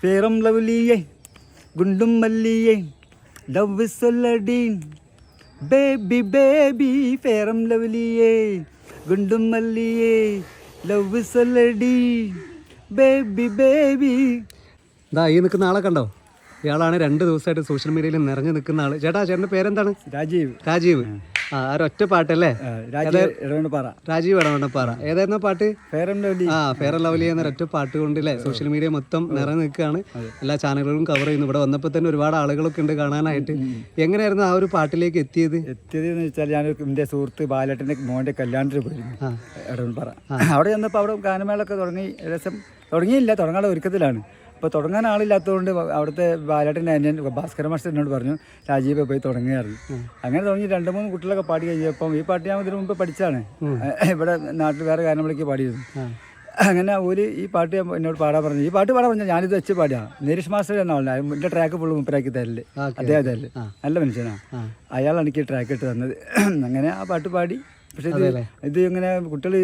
ഫേറം ലവ്ലിയെ ഗുണ്ടും മല്ലിയെ ലവ് സൊല്ലടീൻ ബേബി ബേബി ഫേറം ലവ്ലിയെ ഗുണ്ടും മല്ലിയെ ലവ് സൊല്ലടി ബേബി ബേബി. ഇതാ ഈ നിൽക്കുന്ന ആളെ കണ്ടോ? ഇയാളാണ് രണ്ട് ദിവസമായിട്ട് സോഷ്യൽ മീഡിയയിൽ നിറഞ്ഞു നിൽക്കുന്ന ആൾ ചേട്ടാ ചേട്ടന്റെ പേരെന്താണ്? രാജീവ്. രാജീവ്. ആ ഒരൊറ്റ പാട്ടല്ലേ? രാജീവ് ഇടവണ്ണപ്പാറ ഏതായിരുന്നു പാട്ട്? ആ ഫെയർ ലവ്ലി എന്ന ഒറ്റ പാട്ട് കൊണ്ടല്ലേ? സോഷ്യൽ മീഡിയ മൊത്തം നിറഞ്ഞു നിൽക്കുകയാണ്. എല്ലാ ചാനലുകളും കവർ ചെയ്യുന്നു. ഇവിടെ വന്നപ്പോൾ തന്നെ ഒരുപാട് ആളുകളൊക്കെ ഉണ്ട് കാണാനായിട്ട്. എങ്ങനെയായിരുന്നു ആ ഒരു പാട്ടിലേക്ക് എത്തിയത്? എത്തിയത് എന്ന് വെച്ചാൽ ഞാൻ എന്റെ സുഹൃത്ത് ബാലേട്ടന്റെ മോന്റെ കല്യാണത്തിന് പോയിരുന്നു. അവിടെ ചെന്നപ്പോൾ അവിടെ ഗാനമേളൊക്കെ തുടങ്ങി. ഏകദേശം തുടങ്ങിയില്ല. തുടങ്ങാനുള്ള ഒരുക്കത്തിലാണ്. അപ്പോൾ തുടങ്ങാൻ ആളില്ലാത്തതുകൊണ്ട് അവിടുത്തെ ബാലാട്ടന്റെ അന്യൻ ഭാസ്കര മാസ്റ്റർ എന്നോട് പറഞ്ഞു രാജീവ് പോയി തുടങ്ങുകയായിരുന്നു. അങ്ങനെ തുടങ്ങി രണ്ട് മൂന്ന് കുട്ടികളൊക്കെ പാടി കഴിഞ്ഞപ്പം ഈ പാട്ട് ഞാൻ ഇതിനു മുമ്പ് പഠിച്ചാണ് ഇവിടെ നാട്ടിൽ വേറെ കാരണങ്ങളിലേക്ക് പാടിയിരുന്നു. അങ്ങനെ ഒരു ഈ പാട്ട് എന്നോട് പാടാൻ പറഞ്ഞു. ഈ പാട്ട് പാടാൻ പറഞ്ഞാൽ ഞാനിത് വെച്ച് പാടിയാ. നീരീഷ് മാസ്റ്റർ എന്ന ആളാണ് എന്റെ ട്രാക്ക് ഫുള്ള് മുപ്പരാക്കി തരൽ. അദ്ദേഹം തരൽ. നല്ല മനുഷ്യനാണ് അയാളാണ് എനിക്ക് ട്രാക്ക് ഇട്ട് തന്നത്. അങ്ങനെ ആ പാട്ട് പാടി. പക്ഷേ ഇത് ഇത് ഇങ്ങനെ കുട്ടികൾ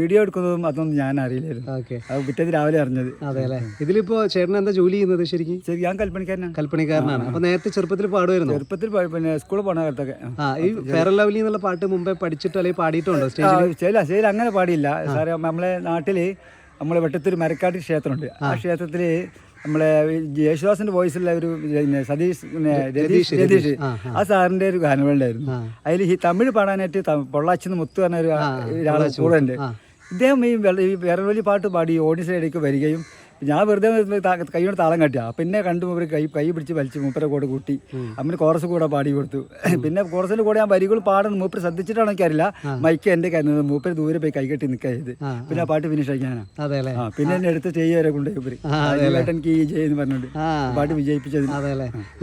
വീഡിയോ എടുക്കുന്നതും അതൊന്നും ഞാൻ അറിയില്ലായിരുന്നു. അത് പിറ്റേന്ന് രാവിലെ അറിഞ്ഞത്. അതെ അല്ലേ ഇതിലിപ്പോ ചേട്ടൻ എന്താ ജോലി ചെയ്യുന്നത് ശരിക്കും? ശരി ഞാൻ കൽപ്പണിക്കാരനാണ്. കൽപ്പണിക്കാരനാണ്. അപ്പൊ നേരത്തെ ചെറുപ്പത്തിൽ പാടുമായിരുന്നു? ചെറുപ്പത്തിൽ പിന്നെ സ്കൂളിൽ പോണ കാലത്തൊക്കെ. ആ ഈ ഫെയർ ലവ്ലി എന്നുള്ള പാട്ട് മുമ്പേ പഠിച്ചിട്ട് അല്ലെങ്കിൽ പാടിയിട്ടുണ്ടോ ശരി ശരി അങ്ങനെ പാടിയില്ല. സാറേ നമ്മളെ നാട്ടിൽ നമ്മളെ വെട്ടത്തൊരു മരക്കാട്ടി ക്ഷേത്രമുണ്ട്. ആ ക്ഷേത്രത്തിൽ നമ്മളെ യേശുദാസിന്റെ വോയിസുള്ള ഒരു പിന്നെ സതീഷ് പിന്നെ രതീഷ് രതീഷ് ആ സാറിന്റെ ഒരു ഗാനങ്ങളുണ്ടായിരുന്നു. അതിൽ ഈ തമിഴ് പാടാനായിട്ട് പൊള്ളാച്ചിന്ന് മുത്ത് പറഞ്ഞ ഒരു ഒരാളെ കൂടെ ഉണ്ട് ഇദ്ദേഹം ഈ വെള്ള- ഈ വേറെ വലിയ പാട്ട് പാടി ഓഡിയൻസിന്റെ ഇടയ്ക്ക് വരികയും ഞാൻ വെറുതെ കൈയോട് താളം കട്ടിയ. പിന്നെ കണ്ടു മൂപ്പര് കൈ കൈ പിടിച്ച് വലിച്ച് മൂപ്പരെ കൂടെ കൂട്ടി. അമ്മന് കോറസ് കൂടെ പാടി കൊടുത്തു. പിന്നെ കോറസിന്റെ കൂടെ ഞാൻ വരികൾ പാടുന്നു മൂപ്പര് ശ്രദ്ധിച്ചിട്ടാണോ എനിക്കറിയില്ല. മൈക്ക് എന്റെ കയ്യിൽ മൂപ്പര് ദൂരെ പോയി കൈകെട്ടി നിൽക്കുക ചെയ്ത് പിന്നെ ആ. പാട്ട് ഫിനിഷ് ആക്കാനാ പിന്നെ എന്നെ എടുത്ത് ചെയ്യുവരെ കൊണ്ട് എനിക്ക് ഈ ആ പാട്ട് വിജയിപ്പിച്ചത്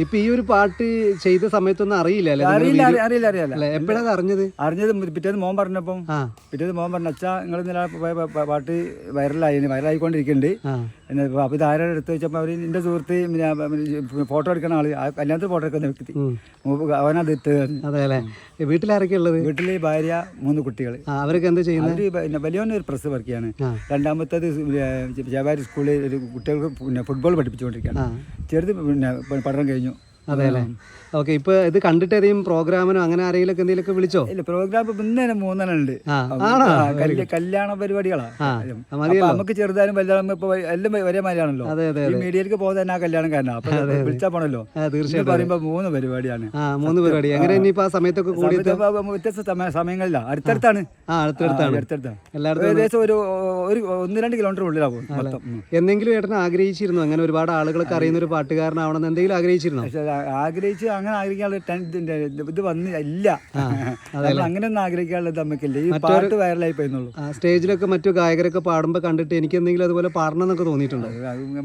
ഇപ്പൊ ഈ ഒരു പാട്ട് ചെയ്ത സമയത്തൊന്നും അറിയില്ല അറിയില്ല അറിയില്ല അറിയില്ല. എപ്പോഴാണ് അറിഞ്ഞത്? അറിഞ്ഞത് പിറ്റേന്ന് മോൻ പറഞ്ഞപ്പം പിറ്റേന്ന് മോൻ പറഞ്ഞ അച്ഛാ നിങ്ങൾ ഇന്നലെ പാട്ട് വൈറലായി വൈറലായിക്കൊണ്ടിരിക്കുന്നുണ്ട് എന്നിട്ട് അപ്പോൾ ആരാണ് എടുത്ത് വെച്ചപ്പോൾ അവർ എന്റെ സുഹൃത്ത് ഫോട്ടോ എടുക്കുന്ന ആൾ കല്യാണത്തിൽ ഫോട്ടോ എടുക്കുന്ന വ്യക്തി. അവനത്. അതെ അല്ലേ? വീട്ടിലാരൊക്കെ ഉള്ളത്? വീട്ടിൽ ഭാര്യ മൂന്ന് കുട്ടികൾ അവരൊക്കെ എന്താ ചെയ്യുന്നത് വലിയൊരു പിന്നെ വലിയവന് ഒരു പ്രസ് വർക്ക് ചെയ്യാണ്. രണ്ടാമത്തേത് ജവാരി സ്കൂളിൽ ഒരു കുട്ടികൾക്ക് പിന്നെ ഫുട്ബോൾ പഠിപ്പിച്ചുകൊണ്ടിരിക്കുകയാണ്. ചെറുത് പിന്നെ പഠനം കഴിഞ്ഞു. അതെ അല്ലേ ഓക്കെ ഇപ്പൊ ഇത് കണ്ടിട്ട് ഏതെങ്കിലും പ്രോഗ്രാമിനോ അങ്ങനെ ആരെങ്കിലും എന്തെങ്കിലും വിളിച്ചോ? ഇല്ല പ്രോഗ്രാം ഇന്നലെ മൂന്നെണ്ണം ഉണ്ട് കല്യാണ പരിപാടികളാണ് നമുക്ക് ചെറുതായാലും വലുതാലും ഇപ്പൊ എല്ലാം ഒരേ മാതിരിയാണല്ലോ. അതെ അതെ ഈ മീഡിയയിലേക്ക് പോകുന്ന തന്നെ ആ കല്യാണം കാരണം. അപ്പൊ വിളിച്ചാ പോണല്ലോ. തീർച്ചയായും പറയുമ്പോ മൂന്ന് പരിപാടിയാണ്. മൂന്ന് പരിപാടി. എങ്ങനെ ഇനിയിപ്പോ ആ സമയത്തൊക്കെ ഇപ്പൊ വ്യത്യസ്ത സമയങ്ങളില്ല അടുത്തടുത്താണ്. അടുത്തടുത്താണ്. അടുത്തടുത്താണ്. എല്ലായിടത്തും ഏകദേശം ഒരു ഒരു ഒന്ന് രണ്ട് കിലോമീറ്റർ ഉള്ളിലാവും എന്തെങ്കിലും ഏട്ടൻ ആഗ്രഹിച്ചിരുന്നു? അങ്ങനെ ഒരുപാട് ആളുകൾക്ക് അറിയുന്ന ഒരു പാട്ടുകാരനാവണം എന്തെങ്കിലും ആഗ്രഹിച്ചിരുന്നോ? ആഗ്രഹിച്ച് അങ്ങനെ ആഗ്രഹിക്കാനുള്ള ഇത് വന്ന് ഇല്ല. അങ്ങനെയൊന്നും അങ്ങനെ ഒന്നും ആഗ്രഹിക്കാനുള്ളത് നമുക്കില്ല ഈ പാട്ട് വൈറലായി പോയെന്നുള്ളൂ ആ സ്റ്റേജിലൊക്കെ മറ്റു ഗായകരൊക്കെ പാടുമ്പോൾ കണ്ടിട്ട് എനിക്ക് എന്തെങ്കിലും അതുപോലെ പാടണം എന്നൊക്കെ തോന്നിയിട്ടുണ്ടോ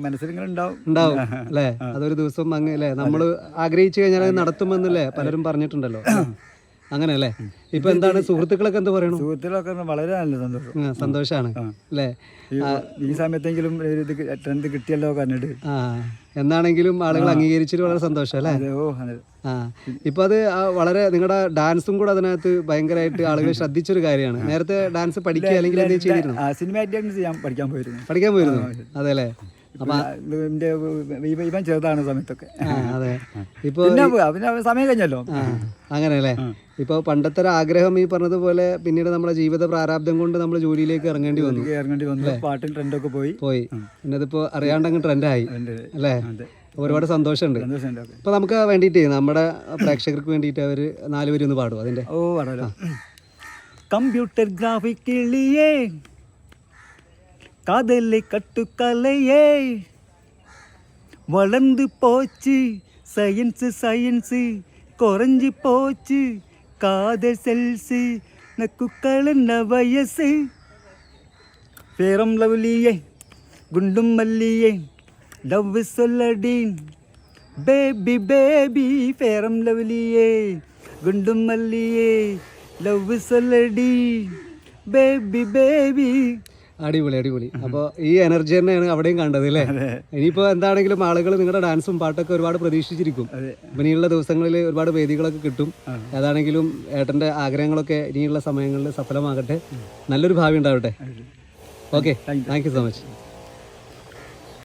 മനസ്സിലിങ്ങനെ ഉണ്ടാവും ഉണ്ടാവും അല്ലേ? അതൊരു ദിവസം അങ്ങനെ അല്ലേ? നമ്മൾ ആഗ്രഹിച്ചു കഴിഞ്ഞാൽ അത് നടത്തുമെന്നല്ലേ പലരും പറഞ്ഞിട്ടുണ്ടല്ലോ. അങ്ങനെ അല്ലേ ഇപ്പൊ എന്താണ് സുഹൃത്തുക്കളൊക്കെ എന്താ പറയണു? സുഹൃത്തുക്കളൊക്കെ വളരെ നല്ല സന്തോഷം. സന്തോഷമാണ് അല്ലേ? ഈ- സമയത്തെങ്കിലും ഒരു ഇത് ട്രെൻഡ് കിട്ടിയല്ലോ കണ്ടിട്ട് ആ എന്നാണെങ്കിലും ആളുകൾ അംഗീകരിച്ചിട്ട് വളരെ സന്തോഷം അല്ലേ? ആ. ഇപ്പൊ അത് വളരെ നിങ്ങളുടെ ഡാൻസും കൂടെ അതിനകത്ത് ഭയങ്കരമായിട്ട് ആളുകൾ ശ്രദ്ധിച്ചൊരു കാര്യമാണ്. നേരത്തെ ഡാൻസ് പഠിക്കുക അല്ലെങ്കിൽ എന്താ ചെയ്തിരുന്നു? സിനിമാറ്റിക് ഡാൻസ് ഞാൻ പഠിക്കാൻ പോയിരുന്നു. പഠിക്കാൻ പോയിരുന്നു. അതെ അല്ലേ ഇതിന്റെ ഇവൻ ചെറുതാണ് സമയത്തൊക്കെ. അതെ. പിന്നെ സമയം കഴിഞ്ഞല്ലോ. അങ്ങനെയല്ലേ? ഇപ്പൊ പണ്ടത്തെ ഒരു ആഗ്രഹം ഈ പറഞ്ഞതുപോലെ പിന്നീട് നമ്മുടെ ജീവിത പ്രാരാബ്ദം കൊണ്ട് നമ്മൾ ജോലിയിലേക്ക് ഇറങ്ങേണ്ടി വന്നു. ഇറങ്ങേണ്ടി വന്നു. പാട്ടും ട്രെൻഡൊക്കെ പോയി. പോയി. എന്നതിപ്പോ അറിയാണ്ടങ്ങ് ട്രെൻഡായി. അല്ലേ? ഒരുപാട് സന്തോഷമുണ്ട്. അപ്പൊ നമുക്ക് വേണ്ടിയിട്ട് നമ്മുടെ പ്രേക്ഷകർക്ക് വേണ്ടിയിട്ട് അവർ നാലുപേരും ഒന്ന് പാടും അതിന്റെ? ഓ കമ്പ്യൂട്ടർ ഗ്രാഫിക് കിളിയേ. காதலை கட்டுக்கலையே. வளர்ந்து போச்சு சயின்ஸு சயின்ஸு குறைஞ்சி போச்சு காதல் செல்ஸு நக்குக்கலன்ன வயசு. பேரம் லவ்லியே குண்டும் மல்லியே. லவ் சொல்லடி பேபி பேபி பேரம் லவ்லியே குண்டும் மல்லியே. லவ் சொல்லடி பேபி பேபி അടിപൊളി അടിപൊളി. അപ്പോൾ ഈ എനർജി തന്നെയാണ് അവിടെയും കണ്ടത് അല്ലേ? ഇനിയിപ്പോൾ എന്താണെങ്കിലും ആളുകൾ നിങ്ങളുടെ ഡാൻസും പാട്ടൊക്കെ ഒരുപാട് പ്രതീക്ഷിച്ചിരിക്കും. ഇനിയുള്ള ദിവസങ്ങളിൽ ഒരുപാട് വേദികളൊക്കെ കിട്ടും. ഏതാണെങ്കിലും ഏട്ടന്റെ ആഗ്രഹങ്ങളൊക്കെ ഇനിയുള്ള സമയങ്ങളിൽ സഫലമാകട്ടെ. നല്ലൊരു ഭാവി ഉണ്ടാവട്ടെ. Okay thank you so much